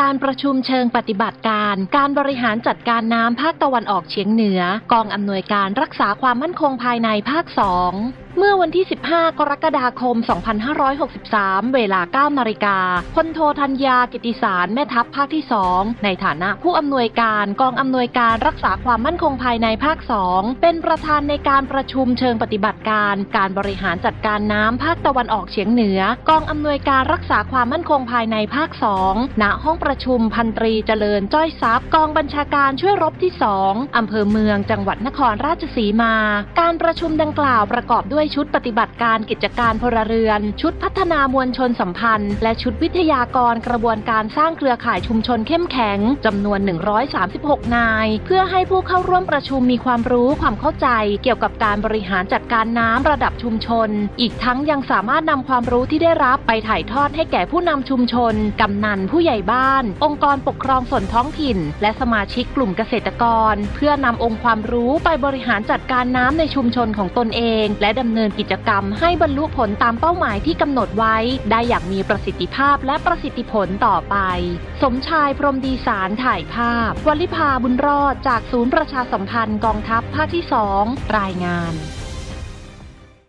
การประชุมเชิงปฏิบัติการ การบริหารจัดการน้ำภาคตะวันออกเฉียงเหนือ กองอำนวยการรักษาความมั่นคงภายในภาค 2 เมื่อวันที่ 15 กรกฎาคม 2563 เวลา 9 นาฬิกาพลโทธัญญากิติสารแม่ทัพภาคที่ 2 ในฐานะผู้อำนวยการกองอำนวยการรักษาความมั่นคงภายในภาค 2 เป็นประธานในการประชุมเชิงปฏิบัติการ การบริหารจัดการน้ำภาคตะวันออกเฉียงเหนือ กองอำนวยการรักษาความมั่นคงภายในภาค 2 ณ ห้องประชุมพันตรีเจริญจ้อยทรัพย์กองบัญชาการช่วยรบที่ 2อำเภอเมืองจังหวัดนครราชสีมา การประชุมดังกล่าวประกอบด้วยชุดปฏิบัติการกิจการพลเรือน ชุดพัฒนามวลชนสัมพันธ์ และชุดวิทยากรกระบวนการสร้างเครือข่ายชุมชนเข้มแข็งจำนวน 136 นาย เพื่อให้ผู้เข้าร่วมประชุมมีความรู้ความเข้าใจ เกี่ยวกับการบริหารจัดการน้ำระดับชุมชน อีกทั้งยังสามารถนำความรู้ที่ได้รับไปถ่ายทอดให้แก่ผู้นำชุมชน กำนันผู้ใหญ่บ้าน องค์กรปกครองส่วนท้องถิ่น และสมาชิกกลุ่มเกษตรกร เพื่อนำองค์ความรู้ไปบริหารจัดการน้ำในชุมชนของตนเอง และดำเนินกิจกรรมให้บรรลุผลตามเป้าหมายที่กำหนดไว้ ได้อย่างมีประสิทธิภาพและประสิทธิผลต่อไป สมชายพรมดีสารถ่ายภาพ วลิภาบุญรอดจากศูนย์ประชาสัมพันธ์กองทัพภาคที่ 2 รายงาน